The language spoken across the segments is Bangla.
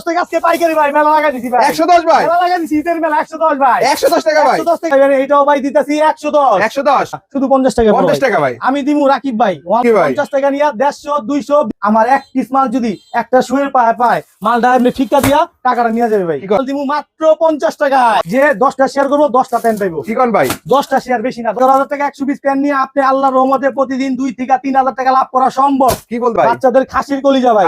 দশ টাকা আজকে পাইকারি ভাই মেলা লাগা দিছি ভাই। একশো দশ ভাই? মেলা লাগা দিছি ঈদের মেলা একশো দশ ভাই। একশো দশ টাকা ভাই। একশো দশ টাকা ভাই, এইটাও ভাই দিতেছি একশো দশ। একশো দশ? শুধু পঞ্চাশ টাকা পঞ্চাশ পড়বে। টাকা ভাই। আমি দিমু রাকিব ভাই। কি ভাই? পঞ্চাশ টাকা নিয়ে দেড়শো দুইশো আমার এক পিস মাল যদি একটা শুয়ের পায় পায় মালটা এমনি ফিক্কা দিয়া টাকাটা নিয়ে যাবে ভাই। দিমু মাত্র পঞ্চাশ টাকা যে দশটা শেয়ার করব দশটা প্যান্ট পাইবো। চিকন ভাই? দশটা শেয়ার বেশি না দশ হাজার টাকা একশো পিস প্যান্ট নিয়ে আপনি আল্লাহ রহমতে প্রতিদিন দুই থেকে তিন হাজার টাকা লাভ করা সম্ভব। কি বল ভাই? বাচ্চাদের খাসির কলিজা ভাই।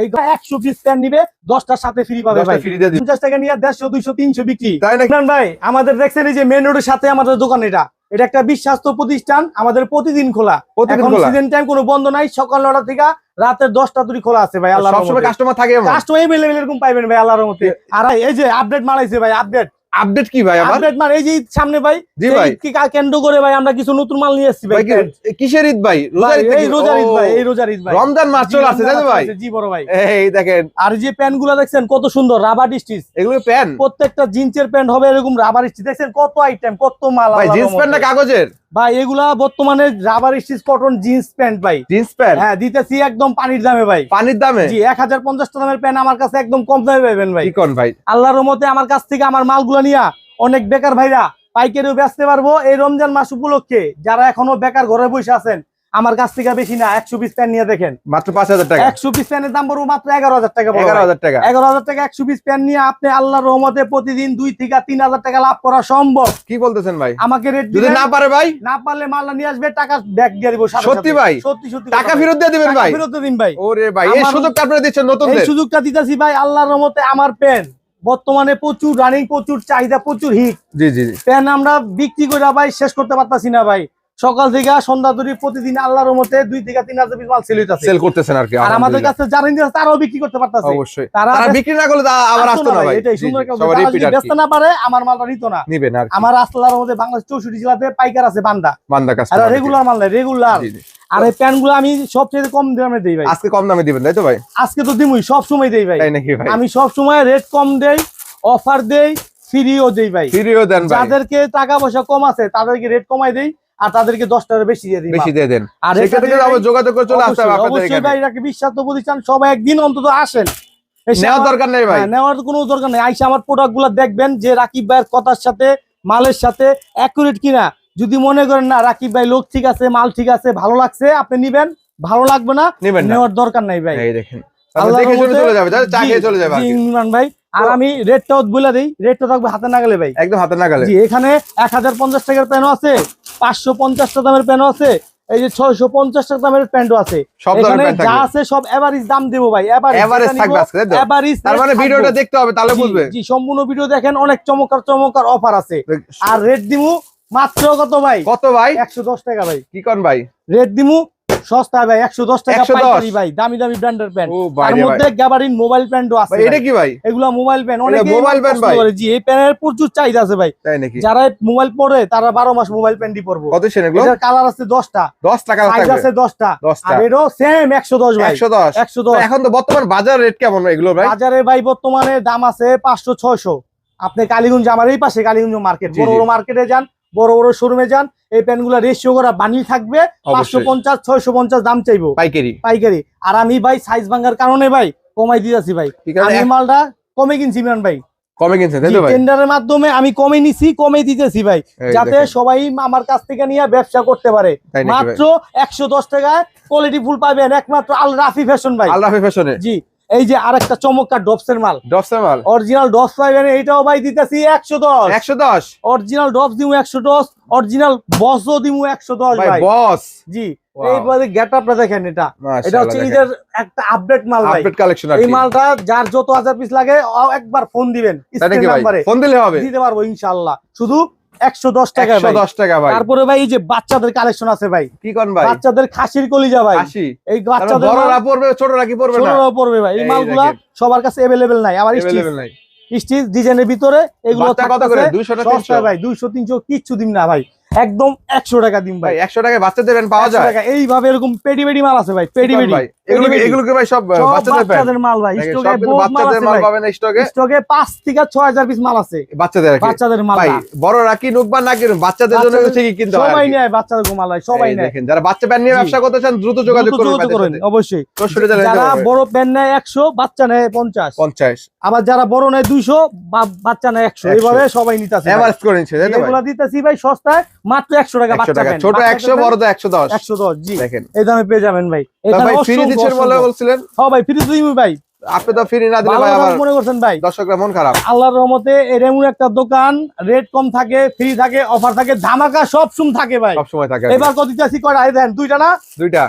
এই একশো পিস প্যান্ট নিবে দশটার সাথে ফ্রি পাবে ভাই। পঞ্চাশ টাকা নিয়ে দেড়শো দুইশো তিনশো বিক্রি? ভাই আমাদের দেখছেন এই যে মেন রোডের সাথে আমাদের দোকান এটা। এটা একটা বিশ্বাস্ত প্রতিষ্ঠান আমাদের প্রতিদিন খোলা। প্রতিদিন এখন সিজন টাইম কোনো বন্ধ নাই সকাল নটা থেকে রাতের দশটা তুই খোলা আছে ভাই আল্লাহ কাস্টমার থাকে কাস্টমার এরকম পাইবেন ভাই আল্লাহর মতে আর এই যে আপডেট মারাইছে ভাই আপডেট আপডেট কি ভাই আমার আপডেট মানে এই যে সামনে ভাই জি ভাই। কি কা- কেন্দ্র করে ভাই আমরা কিছু নতুন মাল নিয়ে এসেছি ভাই কিসের ঈদ ভাই? রোজার ঈদ এই রোজার ঈদ ভাই এই রোজার ঈদ ভাই। রমজান মাস চলে আসছে তাই ভাই? জি বড় ভাই। এই দেখেন। আর যে প্যান্টগুলা দেখছেন কত সুন্দর রাবার স্টিচ এগুলো প্যান্ট? প্রত্যেকটা জিন্সের প্যান্ট হবে এরকম রাবার স্টিচ দেখছেন কত আইটেম কত মাল ভাই জিন্স প্যান্ট না কাগজের? ভাই এগুলা বর্তমানে rubber stitch cotton jeans pant ভাই। জিন্স প্যান্ট হ্যাঁ দিতেছি একদম পানির দামে ভাই। পানির দামে? জি এক হাজার পঞ্চাশ দামের প্যান্ট আমার কাছে একদম কম দামে পাবেন ভাই। কোন ভাই? আল্লাহর রহমতে আমার কাছ থেকে আমার মালগুলা নিয়া অনেক বেকার ভাইরা পাইকারিও বেচতে পারব এই রমজান মাস উপলক্ষে। যারা এখনও বেকার ঘরে বসে আছেন আমার কাছ থেকে বেশি না একশো পিস প্যান্ট নিয়ে দেখেন। মাত্র পাঁচ হাজার টাকা। একশো পিস প্যান্টের দাম পড়ব মাত্র এগারো হাজার টাকা এগারো হাজার টাকা। এগারো হাজার টাকা একশো পিস প্যান্ট নিয়ে আপনি আল্লাহর রহমতে প্রতিদিন দুই থেকে তিন হাজার টাকা লাভ করা সম্ভব। কি বলতেছেন ভাই? আমাকে রেট যদি না পারে ভাই? না পারলে মালটা নিয়ে আসবে টাকা ব্যাগ দিয়ে দিব সত্যি ভাই? সত্যি সত্যি টাকা ফেরত দিয়ে দিবেন ভাই? ফেরত দিন ভাই। ওরে ভাই এই সুযোগটা আপনারা দিচ্ছেন নতুন এই সুযোগটা দিতেছি ভাই আল্লাহর রহমতে আমার পেন বর্তমানে প্রচুর রানিং প্রচুর চাহিদা প্রচুর হিট জি জি জি। পেন আমরা বিক্রি করে ভাই শেষ করতে পারতাছি না ভাই। সকাল থেকে সন্ধ্যা ধরে প্রতিদিন আল্লাহর রহমতে দুই থেকে তিন হাজার পিস মাল সেল হইতাছে। সেল করতেছেন আর কি আর আমাদের কাছে যারা আসে তারাও বিক্রি করতে পারতাছে। অবশ্যই। তারা বিক্রি না করলে আবার আসতো না ভাই। এটাই সুন্দর। বেচতে না পারে আমার মালটা নিত না। নিবেন আর আমার আল্লাহর মধ্যে বাংলাদেশ চৌষট্টি জেলাতে পাইকার আছে বান্দা। বান্দা কাছে আর রেগুলার মাল রেগুলার। আর এই প্যান্টগুলো আমি সবচেয়ে কম দামে দিই ভাই। আজকে কম দামে দিবেন তাই তো ভাই? আজকে তো দিমুই সব সময় দেই ভাই। তাই নাকি ভাই? আমি সব সময় রেট কম দেই অফার দেই ফ্রিও দেই ভাই। ফ্রিও দেন ভাই। যাদেরকে টাকা পয়সা কম আছে তাদেরকে রেট কমাই দেই। আর তাদেরকে দশ টাকা বেশি দিয়ে দিই বেশি দিয়ে দেন। আর কিন্তু আবার যোগাযোগ করে চলে আসতে হবে আপনাদের এখানে। ভাই বিশ্বাস প্রতিষ্ঠান সবাই একদিন অন্তত আসেন। নেওয়ার দরকার নেই ভাই। হ্যাঁ, নেওয়ার কোনো দরকার নেই। আইসা আমার প্রোডাক্টগুলো দেখবেন যে রাকিব ভাইয়ের কথার সাথে মালের সাথে অ্যাকুরেট কিনা। যদি মনে করেন না রাকিব ভাই লোক ঠিক আছে মাল ঠিক আছে ভালো লাগছে আপনি নিবেন। ভালো লাগবে না নেওয়ার দরকার নাই ভাই। দেখেন। ভাই আর আমি রেটটাও বলে দিই রেটটা থাকবে হাতে না গেলে ভাই। একদম হাতে না গেলে এখানে এক হাজার পঞ্চাশ টাকার প্যানও আছে। পাঁচশো পঞ্চাশটা দামের প্যানও আছে এই যে ছয়শো পঞ্চাশটা দামের প্যান্টও আছে। এখানে যা আছে সব এভারেজ দাম দেবো ভাই এভারেজ এভারেজ তার মানে ভিডিওটা দেখতে হবে তাহলে বুঝবে। জি সম্পূর্ণ ভিডিও দেখেন অনেক চমৎকার চমৎকার অফার আছে। আর রেট দিমু মাত্র কত ভাই? কত ভাই? একশো দশ টাকা ভাই। কি কন ভাই? রেট দিমু সস্তা ভাই একশো দশ টাকা 110 পাইকারি ভাই দামি দামি ব্র্যান্ডের প্যান্ট। তার মধ্যে গ্যাবারিন মোবাইল প্যান্টও আছে ভাই, এটা কি ভাই? এগুলা মোবাইল প্যান্ট অনেক mobile pen ভাই? জি এই প্যানের প্রচুর চাহিদা আছে ভাই। তাই নাকি? যারা মোবাইল পড়ে তারা বারো মাস মোবাইল প্যান্টই পরবো। কত সেন এগুলো? এটার কালার আছে দশটা। দশ টাকা সাইজ আছে আর সেম ভাই। এখন তো বর্তমান বাজার রেট কেমন এগুলো ভাই? বাজারে ভাই বর্তমানে দাম আছে পাঁচশো ছয়শো। আপনি কালীগঞ্জ আমার এই পাশে কালীগঞ্জ মার্কেট বড় বড় মার্কেটে যান বড় বড় শোরুমে যান এই প্যান্টগুলা রেশিও করা বানিয়ে থাকবে পাঁচশো পঞ্চাশ ছয়শো পঞ্চাশ দাম চাইব। পাইকারি। পাইকারি। আর আমি ভাই সাইজ ভাঙার কারণে ভাই কমাই দিতেছি ভাই। আমি মালটা কমে কিনছি ইমরান ভাই। কমে কিনছেন তাই তো ভাই? টেন্ডারের মাধ্যমে আমি কমে নিছি কমে দিতেছি ভাই। যাতে সবাই আমার কাছ থেকে নিয়ে ব্যবসা করতে পারে। মাত্র একশো দশ টাকায় কোয়ালিটি ফুল পাবেন একমাত্র আল রাফি ফ্যাশন ভাই। আল্লাহ ফ্যাশনে জি। এই যে আরেকটা চমৎকার ডপসের মাল। ডপসের মাল। অরিজিনাল ডপস পাইবেন এইটাও ভাই দিতেছি একশো দশ। একশো দশ। অরিজিনাল ডপস দিমু একশো দশ অরিজিনাল বসও দিমু একশো দশ ভাই বস। জি. এইবারে গেট আপটা দেখেন এটা। এটা হচ্ছে ঈদের একটা আপডেট মাল ভাই। আপডেট কালেকশন এই মালটা যার যত হাজার পিস লাগে একবার ফোন দিবেন। স্ক্রিন নাম্বারে ফোন দিলে হবে। দিতে পারব ইনশাআল্লাহ। শুধু একশো দশ টাকা ভাই। দশ টাকা ভাই। তারপরে ভাই এই যে বাচ্চাদের কালেকশন আছে ভাই। কি কোন ভাই? বাচ্চাদের খাসির কলিজা ভাই। এই তারপর বাচ্চাদের বড়রা পড়বে ছোটরা কি পড়বে না? পড়বে ভাই। এই মালগুলা সবার কাছে নাই। আমার নাই। স্টিচ ডিজাইনের ভিতরে এগুলো বাচ্চা কত করে? 200 না 300 ভাই দুইশো তিনশো কিচ্ছু দিন না ভাই। একদম একশো টাকা দিন ভাই। একশো টাকায় বাচ্চা দেবেন পাওয়া 100 যায়? এইভাবে এরকম পেডি পেডি মাল আছে ভাই সব বাচ্চাদের মাল বাচ্চাদের মাল পাবেন স্টকে। স্টকে পাঁচ থেকে ছয় হাজার পিস মাল আছে। বাচ্চাদের বাচ্চাদের মাল ভাই বড়রা কি নুকবা না কিনুন বাচ্চাদের জন্য ঠিকই কিনতে হয়? সবাই নেয় বাচ্চাদের মাল ভাই সবাই নেয়। দেখেন যারা বাচ্চা নিয়ে ব্যবসা করতে চান দ্রুত যোগাযোগ করুন। অবশ্যই। যারা বড় প্যান নেয় একশো বাচ্চা নেয় পঞ্চাশ। পঞ্চাশ। আবার যারা বড় নেয় দুইশো বাচ্চা নেয় একশো। এইভাবে সবাই নিতেছে এভারেজ করে নিচ্ছে তাই তো ভাই? এগুলা দিতেছি ভাই সস্তায় মাত্র একশো টাকা বাচ্চা প্যান্ট ছোট একশো বড় তো একশো দশ। একশো দশ জি। দেখেন। এই দামে পেয়ে যাবেন ভাই। ফ্রি দিচ্ছেন বলে বলছিলেন? হ্যাঁ ভাই ফ্রি দিই ভাই। আপনি তো ফ্রি না দিলে ভাই আবার মনে করছেন ভাই। দর্শকরা মন খারাপ। আল্লাহর রহমতে এর এমন একটা দোকান রেট কম থাকে ফ্রি থাকে অফার থাকে ধামাকা সব থাকে ভাই। সব সময় থাকে এবার কত দিতেছি কয়টা? দেন দুইটা না? দুইটা।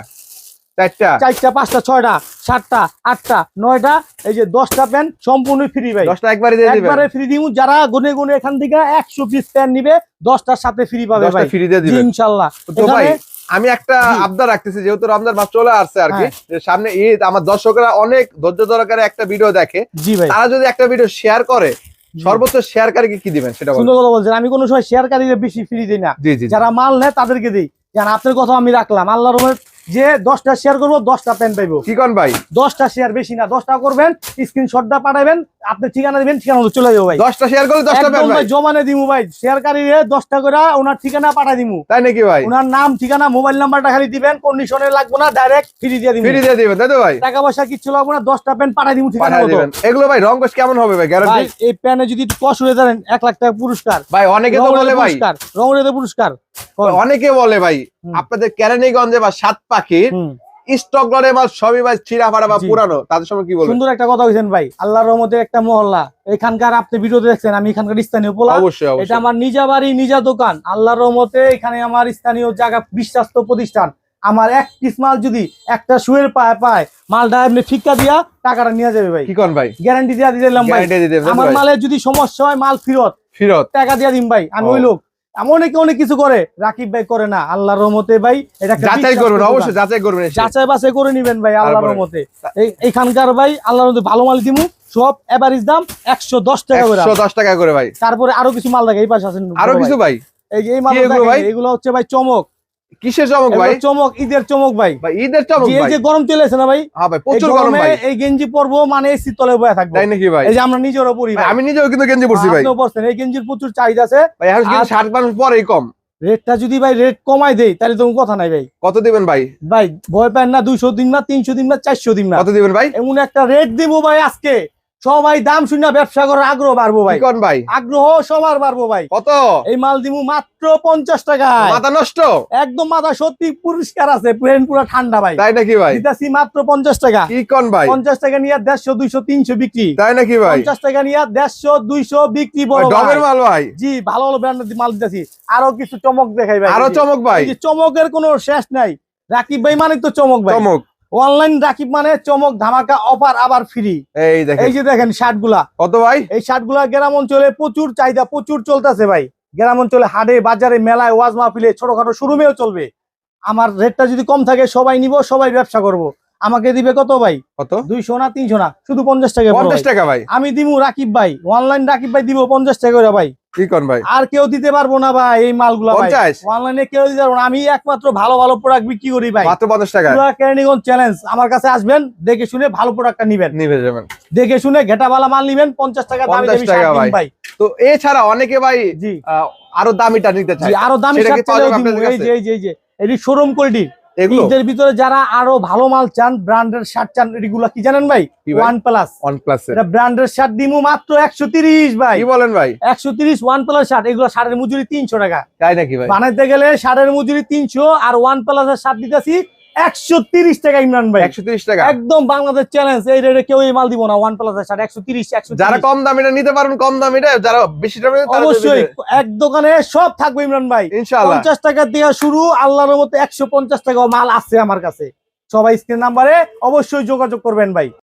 চারটা? চারটা পাঁচটা ছয়টা সাতটা আটটা নয়টা এই যে দশটা প্যান্ট সম্পূর্ণ ফ্রি ভাই। দশটা একবারে একবারে ফ্রি দিব যারা গুনে গুনে এখান থেকে একশো পিস প্যান্ট নিবে দশটার সাথে ফ্রি পাবে ভাই। ফ্রি দিয়ে জি ইনশাল্লাহ। তো ভাই এখানে আমি একটা। আবদার রাখতেছি যেহেতু রমজান মাস চলে আসছে আর কি হ্যাঁ। সামনে ঈদ আমার দর্শকরা অনেক ধৈর্য দরকারে একটা ভিডিও দেখে। জি ভাই। তারা যদি একটা ভিডিও শেয়ার করে সর্বোচ্চ শেয়ারকারীকে কি দিবেন সেটা সুন্দর কথা বলছেন। আমি কোনো সময় শেয়ারকারীরা বেশি ফ্রি দিই না। যারা মাল নেয় তাদেরকে দিই। কারণ আপনার কথা আমি রাখলাম। আল্লাহর রহমত যে দশটা শেয়ার করব দশটা প্যান্ট পাইবো। কি কন ভাই? দশটা শেয়ার বেশি না দশটা করবেন স্ক্রিনশটটা পাঠাবেন আপনি ঠিকানা দিবেন ঠিকানা চলে যাব ভাই। দশটা শেয়ার করলে দশটা ভাই। ভাই জমানে দিমু ভাই শেয়ারকারীরে দশটা করে ওনার ঠিকানা পাঠাই দিমু। তাই নাকি ভাই? ওনার নাম ঠিকানা মোবাইল নাম্বারটা খালি দিবেন কন্ডিশনে লাগবে না ডাইরেক্ট ফ্রি দিয়ে দিবেন ফ্রি দিয়ে দিবেন তাই তো ভাই? টাকা পয়সা কিচ্ছু লাগবে না দশটা প্যান্ট পাঠাই দিমু ঠিকানা দিবেন। এগুলো ভাই রং কেমন হবে ভাই গ্যারান্টি এই প্যানে যদি কষ্ট হয়ে দেন এক লাখ টাকা পুরস্কার। ভাই অনেকে তো বলে ভাই পুরস্কার রঙের পুরস্কার। অনেকে বলে ভাই আপনাদের কেরানীগঞ্জে বা সাত পাখির স্টক লড়ে মাল সবই ভাই ছিঁড়া ফাড়া বা পুরানো তাদের সময় কি বলবেন? সুন্দর একটা কথা হয়েছেন ভাই আল্লাহর রহমতের একটা মহল্লা। এখানকার আপনি ভিডিওতে দেখছেন আমি এখানকার স্থানীয় পোলা। অবশ্যই এটা আমার নিজা বাড়ি নিজা দোকান। আল্লাহর রহমতে এখানে আমার স্থানীয় জায়গা বিশ্বাস্ত প্রতিষ্ঠান। আমার এক পিস মাল যদি একটা শুয়ের পায় পায় মালটা এমনি ফিক্কা দিয়া টাকাটা নিয়ে যাবে ভাই। কি কন ভাই? গ্যারান্টি দিয়া দিলাম ভাই। আমার মালের যদি সমস্যা হয় মাল ফেরত। ফিরত। টাকা দিয়া দিন ভাই আমি। ওই লোক। অনেকে অনেক কিছু করে রাকিব ভাই করে না আল্লাহর রহমতে ভাই এটা যাচাই করবেন অবশ্যই যাচাই করবেন। যাচাই বাছাই করে নিবেন ভাই আল্লাহর? রহমতে এই এইখানকার ভাই আল্লাহর রহমতে ভালো মাল দিমু সব এভারেজ দাম একশো দশ টাকা করে দশ টাকা করে ভাই তারপরে আরও কিছু মাল দেখে এই পাশে আছেন আরও কিছু ভাই। এই এই মাল? এগুলো হচ্ছে ভাই চমক কিসের চমক ভাই? চমক ঈদের চমক ভাই। ঈদের চমক এই যে গরম চলেছে না ভাই? হ্যাঁ ভাই প্রচুর গরম ভাই। এই গেঞ্জি পরবো মানে এসি তলে বয়ে থাকব। তাই নাকি ভাই? এই যে আমরা নিজেরও পরি। আমি নিজেও কিন্তু গেঞ্জি পরছি ভাই। পরছেন, এই গেঞ্জির প্রচুর চাহিদা আছে। ভাই এখন কিন্তু ষাট মাস পরেই কম। রেটটা যদি ভাই রেট কমাই দেই তাহলে তো কোনো কথা নাই ভাই। কত দিবেন ভাই? ভাই ভয় পান না দুইশো দিন না তিনশো দিন না চারশো দিন না। কত দিবেন ভাই? এমন একটা রেট দিব ভাই আজকে। সবাই দাম শুনে ব্যবসা করার আগ্রহ বাড়বো ভাই। কোন ভাই? আগ্রহ সবার বাড়বো ভাই। কত? এই মাল দিমু মাত্র পঞ্চাশ টাকা মাথা নষ্ট? একদম মাথা সত্যি পুরস্কার আছে প্লেন পুরো ঠান্ডা ভাই। তাই নাকি ভাই? দিতাছি মাত্র পঞ্চাশ টাকা। কি কোন ভাই? পঞ্চাশ টাকা নিয়ে দেড়শো দুইশো তিনশো বিক্রি। তাই নাকি ভাই? পঞ্চাশ টাকা নিয়ে দেড়শো দুইশো বিক্রি বড় মাল ভাই? জি ভালো ভালো ব্র্যান্ডের মাল দিতেছি। আরও কিছু চমক দেখাই ভাই। আরও চমক ভাই? চমকের কোনো শেষ নাই। রাকিব ভাই মানে তো চমক ভাই। চমক। অনলাইন রাকিব মানে চমক ধামাকা অফার আবার ফ্রি এই দেখেন। এই যে দেখেন শার্টগুলা কত ভাই? এই শার্টগুলা গ্রাম অঞ্চলে প্রচুর চাহিদা প্রচুর চলতেছে ভাই। গ্রাম অঞ্চলে হাটে বাজারে মেলায় ওয়াজ মাহফিলে ছোটখাটো শোরুমেও চলবে। আমার রেটটা যদি কম থাকে সবাই নিব সবাই ব্যবসা করব। আমাকে দিবে কত ভাই? কত? দুইশো না তিনশো না শুধু পঞ্চাশ টাকা পঞ্চাশ টাকা ভাই? আমি দিমু রাকিব ভাই অনলাইন রাকিব ভাই দিব পঞ্চাশ টাকা করে ভাই। কি কন ভাই? আর কেউ দিতে পারব না ভাই এই মালগুলা অনলাইনে কেউ দিতে পারব না। আমি একমাত্র ভালো ভালো প্রোডাক্ট বিক্রি করি ভাই। মাত্র পঞ্চাশ টাকা? কেরানীগঞ্জ চ্যালেঞ্জ আমার কাছে আসবেন দেখে শুনে ভালো প্রোডাক্টটা নিবেন। নিবে যাবেন। দেখে শুনে ঘেটাবালা মাল নিবেন পঞ্চাশ টাকা দামি 50 দামি টাকা ভাই। ভাই। তো এছাড়া অনেকে ভাই জি। আরও দামিটা নিতে চায়। আরও দামি এই যে এই যে এটি শোরুম কোয়ালিটি এগুলো? ভিতরে যারা আরও ভালো মাল চান ব্র্যান্ডের শার্ট চান এগুলো কি জানেন ভাই? ওয়ান প্লাস ওয়ান প্লাস এটা ব্র্যান্ডের শার্ট দিমু মাত্র একশো তিরিশ ভাই। কি বলেন ভাই? একশো তিরিশ ওয়ান প্লাস শার্ট এগুলো শার্টের মজুরি তিনশো টাকা। তাই নাকি ভাই? বানাইতে গেলে শার্টের মজুরি তিনশো আর ওয়ান প্লাসের শার্ট দিতেছি একশো তিরিশ টাকা ইমরান ভাই। একশো তিরিশ টাকা। একদম বাংলাদেশ চ্যালেঞ্জ এই রেটে কেউ এই মাল দিব না ওয়ান প্লাস শার্ট একশো তিরিশ একশো যারা কম নিতে পারেন কম যারা বেশি দামে অবশ্যই এক দোকানে সব থাকবে ইমরান ভাই। পঞ্চাশ টাকা দেওয়া শুরু আল্লাহর মতো একশো পঞ্চাশ টাকা মাল আছে আমার কাছে। সবাই স্ক্রিন নাম্বারে অবশ্যই যোগাযোগ করবেন ভাই।